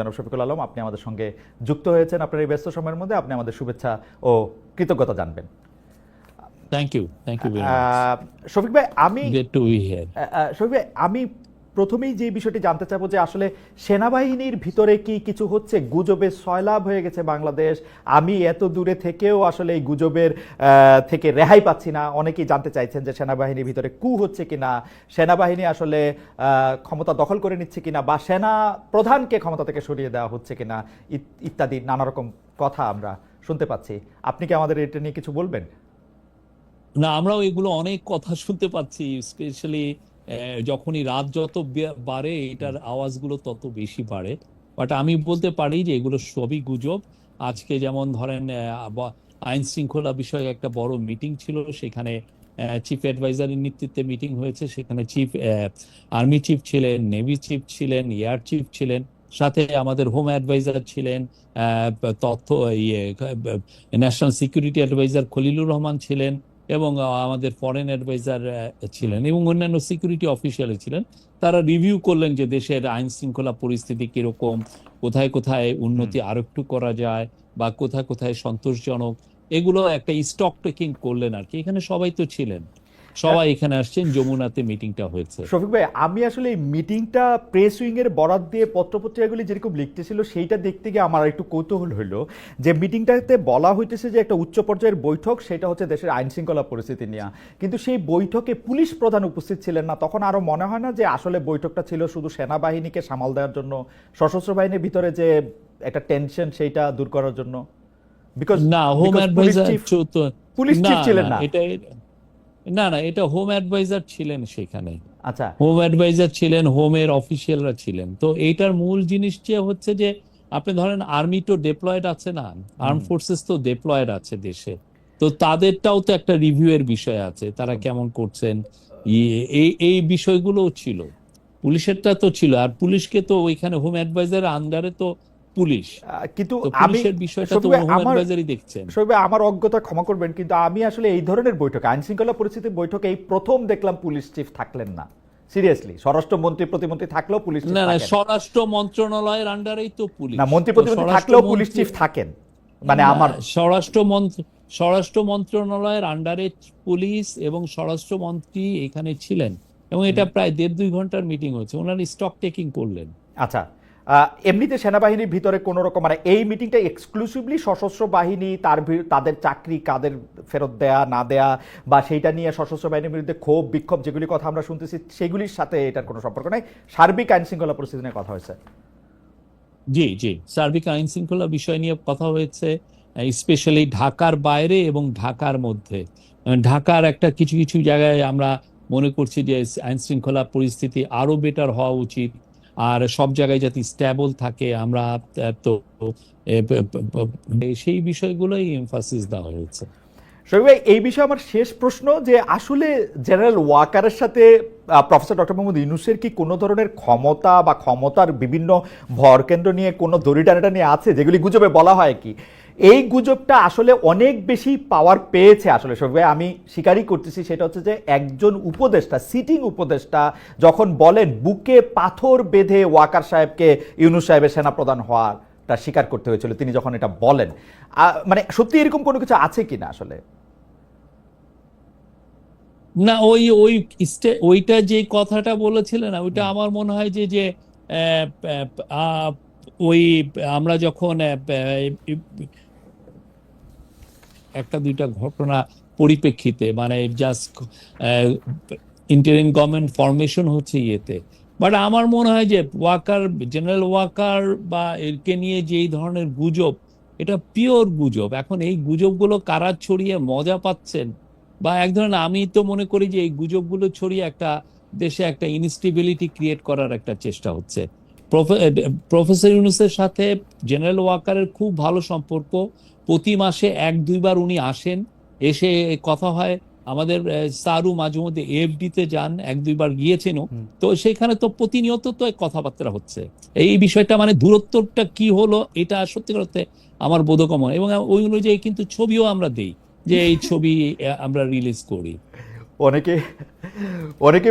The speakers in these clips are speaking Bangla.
জনাব শফিকুল আলম আপনি আমাদের সঙ্গে যুক্ত হয়েছেন। আপনার এই ব্যস্ত সময়ের মধ্যে আপনি আমাদের শুভেচ্ছা ও কৃতজ্ঞতা জানবেন। Thank you thank you Shafiq ভাই আমি শফিক ভাই আমি প্রথমেই যে বিষয়টি জানতে চাবো যে আসলে সেনাবাহিনীর ভিতরে কি কিছু হচ্ছে? গুজবে সয়লাভ হয়ে গেছে বাংলাদেশ। আমি এত দূরে থেকেও আসলে এই গুজবের থেকে রেহাই পাচ্ছি না। অনেকেই জানতে চাইছেন যে সেনাবাহিনীর ভিতরে কু হচ্ছে কিনা? সেনাবাহিনী আসলে ক্ষমতা দখল করে নিচ্ছে কিনা? বা সেনা প্রধানকে ক্ষমতা থেকে সরিয়ে দেওয়া হচ্ছে কিনা? ইত- ইত্যাদি নানা রকম কথা আমরা শুনতে পাচ্ছি। আপনি কি আমাদের এটা নিয়ে কিছু বলবেন? না, আমরাও এগুলো অনেক কথা শুনতে পাচ্ছি, স্পেশালি যখনই রাত যত বাড়ে, এটার আওয়াজগুলো তত বেশি বাড়ে। বাট আমি বলতে পারি যে এগুলো সবই গুজব। আজকে যেমন ধরেন আইন শৃঙ্খলা বিষয়ে একটা বড় মিটিং ছিল, সেখানে চিফ অ্যাডভাইজারের নেতৃত্বে মিটিং হয়েছে। সেখানে চিফ আর্মি চিফ ছিলেন, নেভি চিফ ছিলেন, এয়ার চিফ ছিলেন, সাথে আমাদের হোম অ্যাডভাইজার ছিলেন তথ্য ইয়ে national security adviser Khalilur Rahman ছিলেন। এবং আমাদের ফরেন অ্যাডভাইজার ছিলেন এবং অন্যান্য সিকিউরিটি অফিসিয়াল ছিলেন। তারা রিভিউ করলেন যে দেশের আইন শৃঙ্খলা পরিস্থিতি কীরকম কোথায় কোথায় উন্নতি আরেকটু করা যায় বা কোথায় কোথায় সন্তোষজনক এগুলো একটা স্টক টেকিং করলেন আর কি। এখানে সবাই তো ছিলেন। সবাই এখানে আসছেন যমুনাতে মিটিংটা হয়েছে। শফিক ভাই আমি আসলে এই মিটিংটা প্রেস উইং এর বরাদ দিয়ে পত্রপত্রিকাগুলি যেরকম লিখতেছিল সেইটা দেখতে গিয়ে আমার একটু কৌতূহল হলো যে মিটিংটাতে বলা হইতেছে যে একটা উচ্চ পর্যায়ের বৈঠক সেটা হচ্ছে দেশের আইন শৃঙ্খলা পরিস্থিতি নিয়ে। কিন্তু সেই বৈঠকে পুলিশ প্রধান উপস্থিত ছিলেন না। তখন আরও মনে হয় না যে আসলে বৈঠকটা ছিল শুধু সেনাবাহিনীকে সামাল দেওয়ার জন্য সশস্ত্র বাহিনীর ভিতরে যে একটা টেনশন সেইটা দূর করার জন্য? বিকজ না হোম অ্যাডভাইজার পুলিশ চিফ ছিলেন না। এটা না না এটা হোম অ্যাডভাইজার ছিলেন সেখানে আচ্ছা। হোম অ্যাডভাইজার ছিলেন হোমের অফিসিয়ালরা ছিলেন। তো এইটার মূল জিনিস যে হচ্ছে যে আপনি ধরেন আর্মি তো ডেপ্লয়েড আছে না আর্ম ফোর্সেস তো ডেপ্লয়েড আছে দেশে। তো তাদেরটাও তো একটা রিভিউ এর বিষয় আছে তারা কেমন করছেন এই এই বিষয়গুলোও ছিল। পুলিশেরটা তো ছিল আর পুলিশকে তো ওইখানে হোম অ্যাডভাইজার আন্ডারে তো পুলিশ। কিন্তু পুলিশের বিষয়টা তো অ্যাডভাইজারই দেখছেন। আমার অজ্ঞতা ক্ষমা করবেন কিন্তু আমি আসলে এই ধরনের বৈঠকে আইন শৃঙ্খলা পরিস্থিতির বৈঠকে এই প্রথম দেখলাম পুলিশ চিফ থাকলেন না। সিরিয়াসলি স্বরাষ্ট্রমন্ত্রী প্রতিমন্ত্রী থাকলেও পুলিশ না না স্বরাষ্ট্র মন্ত্রণালয়ের আন্ডারেই তো পুলিশ। না মন্ত্রী প্রতিমন্ত্রী থাকলেও পুলিশ চিফ থাকেন। মানে আমার স্বরাষ্ট্র মন্ত্র স্বরাষ্ট্র মন্ত্রণালয়ের আন্ডারে পুলিশ এবং স্বরাষ্ট্রমন্ত্রী এখানে ছিলেন। এবং এটা প্রায় দেড় দুই ঘণ্টার মিটিং হচ্ছে ওনারা স্টক টেকিং করলেন। আচ্ছা এমনিতে সেনাবাহিনীর ভিতরে কোন রকম মানে এই মিটিংটা এক্সক্লুসিভলি সশস্ত্র বাহিনী, তার তাদের চাকরি কাদের ফেরত দেয়া, না দেয়া, বা সেইটা নিয়ে সশস্ত্র বাহিনীর বিরুদ্ধে ক্ষোভ, বিক্ষোভ যেগুলি কথা আমরা শুনতেছি, সেগুলির সাথে এটার কোনো সম্পর্ক নাই। সার্বিক আইন শৃঙ্খলা পরিস্থিতি নিয়ে কথা হয়েছে। জি জি। সার্বিক আইন শৃঙ্খলা বিষয় নিয়ে কথা হয়েছে স্পেশালি ঢাকার বাইরে এবং ঢাকার মধ্যে। ঢাকার একটা কিছু কিছু জায়গায় আমরা মনে করছি যে আইন শৃঙ্খলা পরিস্থিতি আরও বেটার হওয়া উচিত। আর সব জায়গায় যাতে স্ট্যাবল থাকে, আমরা তো সেই বিষয়গুলোই এমফাসিস দেওয়া হয়েছে। শরীফ এই বিষয়ে আমার শেষ প্রশ্ন যে, আসলে জেনারেল ওয়াকারের সাথে প্রফেসর ডক্টর মোহাম্মদ ইউনুসের কি কোনো ধরনের ক্ষমতা বা ক্ষমতার বিভিন্ন ভরকেন্দ্র নিয়ে কোনো দড়িটানাটা নিয়ে আছে, যেগুলি গুজবে বলা হয় কি? এই গুজবটা আসলে অনেক বেশি পাওয়ার পেয়েছে আসলে ভাই। আমি স্বীকারই করতেছি সেটা হচ্ছে যে একজন উপদেষ্টা সিটিং উপদেষ্টা যখন বলেন বুকে পাথর বেঁধে ওয়াকার সাহেবকে ইউনুস সাহেবের সেনাপ্রধান হওয়ার তা স্বীকার করতে হয়েছিল তিনি যখন এটা বলেন। মানে সত্যি এরকম কোনো কিছু আছে কিনা আসলে? না ওই ওই ওইটা যে কথাটা বলেছিলেন ওইটা আমার মনে হয় যে যে ওই আমরা যখন একটা দুইটা ঘটনা পরিপ্রেক্ষিতে মানে জাস্ট ইন্টারিম গভর্নমেন্ট ফরমেশন হচ্ছে ইয়েতে। বাট আমার মনে হয় যে ওয়াকার জেনারেল ওয়াকার বা এরকে নিয়ে যে এই ধরনের গুজব, এটা পিওর গুজব। এখন এই গুজবগুলো কারা ছড়িয়ে মজা পাচ্ছেন? বা এক ধরনের আমি তো মনে করি যে এই গুজবগুলো ছড়িয়ে একটা দেশে একটা ইনস্টেবিলিটি ক্রিয়েট করার একটা চেষ্টা হচ্ছে। প্রফেসর ইউনুসের সাথে জেনারেল ওয়াকারের খুব ভালো সম্পর্ক। প্রতি মাসে এক দুইবার উনি আসেন এসে কথা হয়। আমাদের সারু মাঝে মধ্যে এফডি তে যান এক দুইবার গিয়েছেনও। হুম। তো সেখানে তো প্রতিনিয়ত তো কথাবার্তা হচ্ছে। এই বিষয়টা মানে দূরত্বটা কি হলো এটা সত্যি করতে আমার বোধগম্য এবং ওই অনুযায়ী কিন্তু ছবিও আমরা দেই যে এই ছবি আমরা রিলিজ করি। অনেকে অনেকে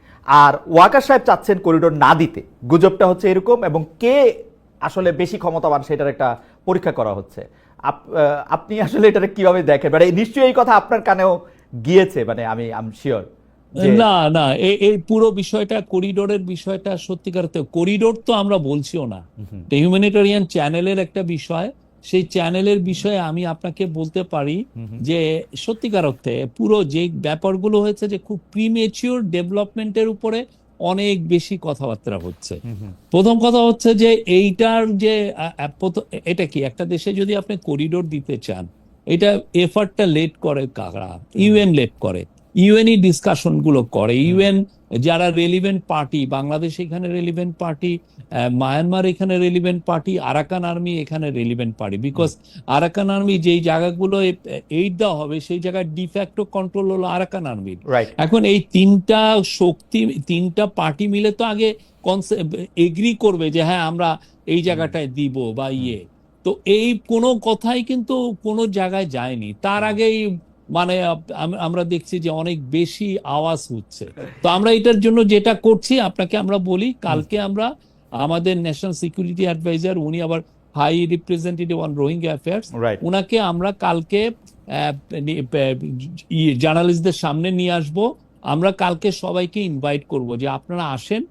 আর ওয়াকার সাহেব চাচ্ছেন করিডোর না দিতে। গুজবটা হচ্ছে এরকম এবং কে আসলে বেশি ক্ষমতাবান সেটার একটা পরীক্ষা করা হচ্ছে। আপনি আসলে এটা কীভাবে দেখেন? মানে নিশ্চয়ই এই কথা আপনার কানেও গিয়েছে মানে আমি আম শিওর না না এই এই পুরো বিষয়টা করিডোরের বিষয়টা সত্যিকার করিডোর তো আমরা বলছিও না। হিউম্যানিটেরিয়ান চ্যানেলের একটা বিষয় সেই চ্যানেলের বিষয়ে আমি আপনাকে বলতে পারি যে সত্যিকার অর্থে পুরো যে ব্যাপারগুলো হয়েছে যে খুব প্রিমেচিওর ডেভেলপমেন্টের উপরে অনেক বেশি কথাবার্তা হচ্ছে। প্রথম কথা হচ্ছে যে এইটার যে এটা কি? একটা দেশে যদি আপনি করিডোর দিতে চান এটা এফার্টটা লেট করে কারা? ইউএন লেট করে। ইউএনই ডিসকাশনগুলো করে। ইউএন যারা রেলিভেন্ট পার্টি বাংলাদেশ এখানে রেলিভেন্ট পার্টি মায়ানমার এখানে রেলিভেন্ট পার্টি আরাকান আর্মি এখানে relevant party because Arakan army যেই জায়গাগুলো এইড দেওয়া হবে সেই জায়গায় ডিফ্যাক্টো কন্ট্রোল হলো আরাকান আর্মির এখন এই তিনটা শক্তি তিনটা পার্টি মিলে তো আগে এগ্রি করবে যে হ্যাঁ আমরা এই জায়গাটায় দিব বা ইয়ে। তো এই কোনো কথাই কিন্তু কোনো জায়গায় যায়নি। তার আগেই মানে আমরা দেখছি যে অনেক বেশি আওয়াজ হচ্ছে। তো আমরা এটার জন্য যেটা করছি আপনাকে আমরা বলি কালকে আমরা আমাদের ন্যাশনাল সিকিউরিটি অ্যাডভাইজার উনি আবার high representative on Rohingya affairs ওনাকে আমরা কালকে জার্নালিস্টদের সামনে নিয়ে আসব। আমরা কালকে সবাইকে ইনভাইট করব যে আপনারা আসেন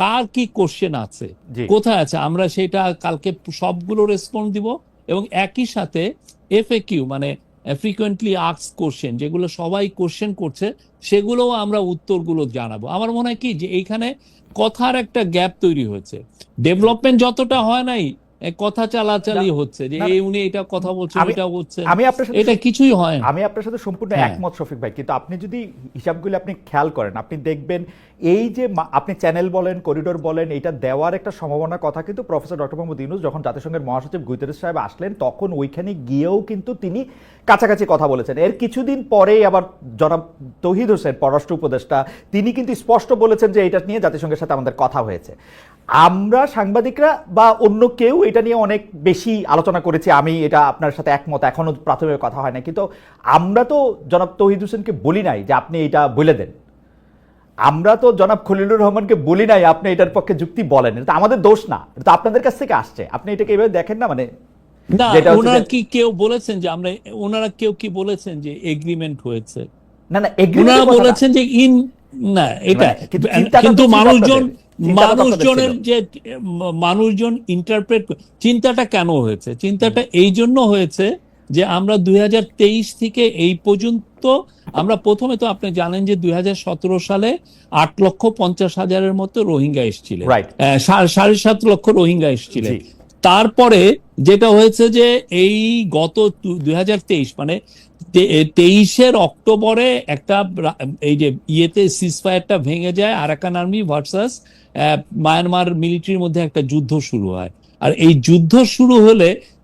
কার কি কোশ্চেন আছে কোথায় আছে আমরা সেটা কালকে সবগুলো রেসপন্স দিব এবং একই সাথে এফএকিউ মানে ফ্রিকোয়েন্টলি আক্স কোশ্চেন যেগুলো সবাই কোশ্চেন করছে, সেগুলোও আমরা উত্তরগুলো জানাব। আমার মনে হয় কি যে এইখানে কথার একটা গ্যাপ তৈরি হয়েছে। ডেভেলপমেন্ট যতটা হয় নাই কথা চালাচালি হচ্ছে যে এই উনি এটা কথা বলছেন এটা বলছেন আমি আপনার সাথে এটা কিছুই হয় আমি আপনার সাথে সম্পূর্ণ হ্যাঁ। একমত শফিক ভাই। কিন্তু আপনি যদি হিসাবগুলো আপনি খেয়াল করেন আপনি দেখবেন এই যে আপনি চ্যানেল বলেন করিডোর বলেন এটা দেওয়ার একটা সম্ভাবনার কথা কিন্তু প্রফেসর ডক্টর মোহাম্মদ ইউনুস যখন জাতিসংঘের মহাসচিব গুইতেরেস সাহেব আসলেন তখন ওইখানে গিয়েও কিন্তু তিনি কাছাকাছি কথা বলেছেন। এর কিছুদিন পরেই আবার জনাব তহিদ হোসেন পররাষ্ট্র উপদেষ্টা তিনি কিন্তু স্পষ্ট বলেছেন যে এটা নিয়ে জাতিসংঘের সাথে আমাদের কথা হয়েছে। আমরা সাংবাদিকরা বা অন্য কেউ এটা নিয়ে অনেক বেশি আলোচনা করেছি আমি এটা আপনার সাথে একমত এখনও প্রাথমিক কথা হয় না কিন্তু আমরা তো জনাব তহিদ হোসেনকে বলি নাই যে আপনি এটা বলে দেন। আমরা তো জনাব খলিলুর রহমানকে বলি নাই আপনি এটার পক্ষে যুক্তি বলেন। এটা আমাদের দোষ না এটা তো আপনাদের কাছ থেকে আসছে। আপনি এটাকে এভাবে দেখেন না মানে না ওনারা কি কেউ বলেছেন যে আমরা ওনারা কেউ কি বলেছেন যে এগ্রিমেন্ট হয়েছে? না না না। বলেছেন যে ইন না এটা মানে কিন্তু মানুষজন মানুষজনের যে মানুষজন ইন্টারপ্রেট চিন্তাটা কেন হয়েছে? চিন্তাটা এই জন্য হয়েছে যে আমরা দুই থেকে এই পর্যন্ত আমরা প্রথমে তো আপনি জানেন যে দুই হাজার সতেরো সালে আট লক্ষ পঞ্চাশ হাজারের মতো রোহিঙ্গা এসেছিলেন। সাড়ে সাত লক্ষ রোহিঙ্গা এসেছিলেন। তারপরে যেটা হয়েছে যে এই গত দুই হাজার তেইশ মানে তেইশের অক্টোবরে একটা এই যে ইয়েতে সিসফায়ারটা ভেঙে যায়, আরাকান আর্মি ভার্সাস মায়ানমার মিলিটারির মধ্যে একটা যুদ্ধ শুরু হয়। আর এই যুদ্ধ শুরু হলে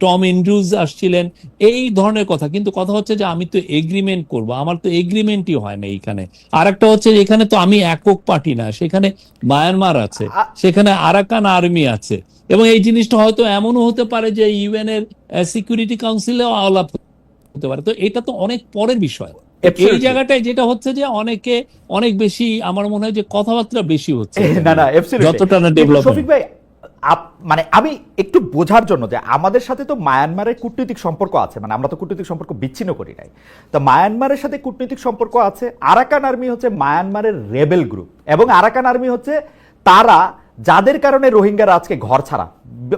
টম ইন্ড্রুজ আসছিলেন এই ধরনের কথা। কিন্তু কথা হচ্ছে যে আমি তো এগ্রিমেন্ট করব। আমার তো এগ্রিমেন্টই হয় না এইখানে। আর একটা হচ্ছে এখানে তো আমি একক পার্টি না সেখানে মায়ানমার আছে সেখানে আরাকান আর্মি আছে। এবং এই জিনিসটা হয়তো এমনও হতে পারে যে ইউএন এর সিকিউরিটি কাউন্সিলেও আলাপ হতে পারে। তো এটা তো অনেক পরের বিষয়। এই জায়গাটায় যেটা হচ্ছে যে অনেকে অনেক বেশি আমার মনে হয় যে কথাবার্তা বেশি হচ্ছে। না না যতটা না শফিক ভাই মানে আমি একটু বোঝার জন্য যে আমাদের সাথে তো মায়ানমারের কূটনৈতিক সম্পর্ক আছে মানে আমরা তো কূটনৈতিক সম্পর্ক বিচ্ছিন্ন করি নাই। তো মায়ানমারের সাথে কূটনৈতিক সম্পর্ক আছে, আরাকান আর্মি হচ্ছে মায়ানমারের রেবেল গ্রুপ এবং আরাকান আর্মি হচ্ছে তারা যাদের কারণে রোহিঙ্গারা আজকে ঘর ছাড়া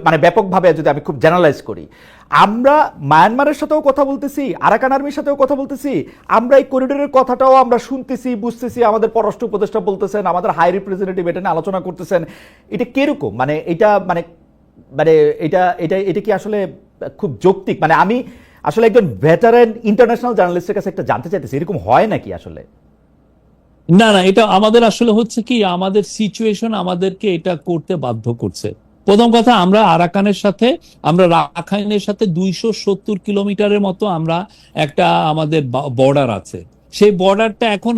মানে ব্যাপকভাবে যদি আমি খুব জেনারেলাইজ করি, আমরা মায়ানমারের সাথেও কথা বলতেছি আরাকান আর্মির সাথেও কথা বলতেছি, আমরা এই করিডোরের কথাটাও আমরা শুনতেছি, বুঝতেছি, আমাদের পররাষ্ট্র উপদেষ্টা বলতেছেন, আমাদের হাই রিপ্রেজেন্টেটিভ এটা নিয়ে আলোচনা করতেছেন। এটা কীরকম? মানে এটা মানে মানে এটা এটা এটা কি আসলে খুব যৌক্তিক? মানে আমি আসলে একজন ভেটারেন ইন্টারন্যাশনাল জার্নালিস্টের কাছে একটা জানতে চাইতেছি, এরকম হয় নাকি আসলে? না না, এটা আমাদের আসলে হচ্ছে কি, আমাদের সিচুয়েশন আমাদেরকে এটা করতে বাধ্য করছে। প্রথম কথা, আমরা আরাকানের সাথে, আমরা রাখাইনের সাথে দুইশো সত্তর কিলোমিটারের মতো আমরা একটা আমাদের বর্ডার আছে। সেই বর্ডারটা এখন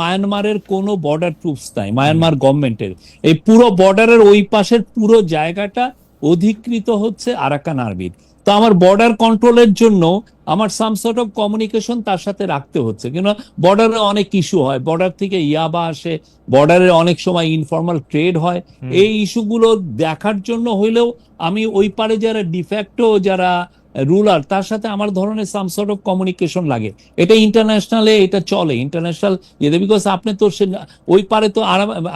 মায়ানমারের কোনো বর্ডার ট্রুপস নাই, মায়ানমার গভর্নমেন্টের। এই পুরো বর্ডারের ওই পাশের পুরো জায়গাটা অধিকৃত হচ্ছে আরাকান আর্মির। তো আমার বর্ডার কন্ট্রোলের জন্য আমার সাম সর্ট অফ কমিউনিকেশন তার সাথে রাখতে হচ্ছে। কেন বর্ডারে অনেক ইস্যু হয়। বর্ডার থেকে ইয়াবা আসে বর্ডারে অনেক সময় ইনফর্মাল ট্রেড হয়। এই ইস্যুগুলো দেখার জন্য হইলেও আমি ওই পারে যারা ডিফ্যাক্টো যারা রুলার তার সাথে আমার ধরনের সাম সর্ট অফ কমিউনিকেশন লাগে। এটা ইন্টারন্যাশনালে এটা চলে। ইন্টারন্যাশনাল ইয়েতে বিকজ আপনি তো সে ওই পারে তো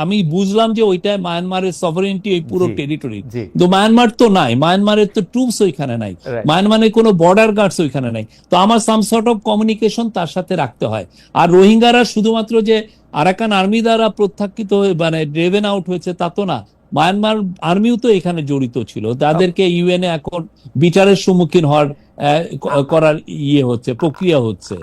আমি বুঝলাম যে ওইটা মায়ানমারের সফরেন্টি ওই পুরো টেরিটরি তো মায়ানমার তো নাই। মায়ানমারের তো ট্রুপস ওইখানে নাই। মায়ানমারের কোনো বর্ডার গার্ডস ওইখানে নাই। তো আমার সাম সর্ট অফ কমিউনিকেশন তার সাথে রাখতে হয়। আর রোহিঙ্গারা শুধুমাত্র যে আরাকান আর্মি দ্বারা প্রত্যাখ্যিত হয়ে মানে ড্রেভেন আউট হয়েছে তা তো না। মায়ানমার আর্মিও তো এখানে জড়িত ছিল। তাদেরকে ইউএনএ এখন বিচারের সম্মুখীন হওয়ার আহ, করার ইয়ে হচ্ছে প্রক্রিয়া হচ্ছে।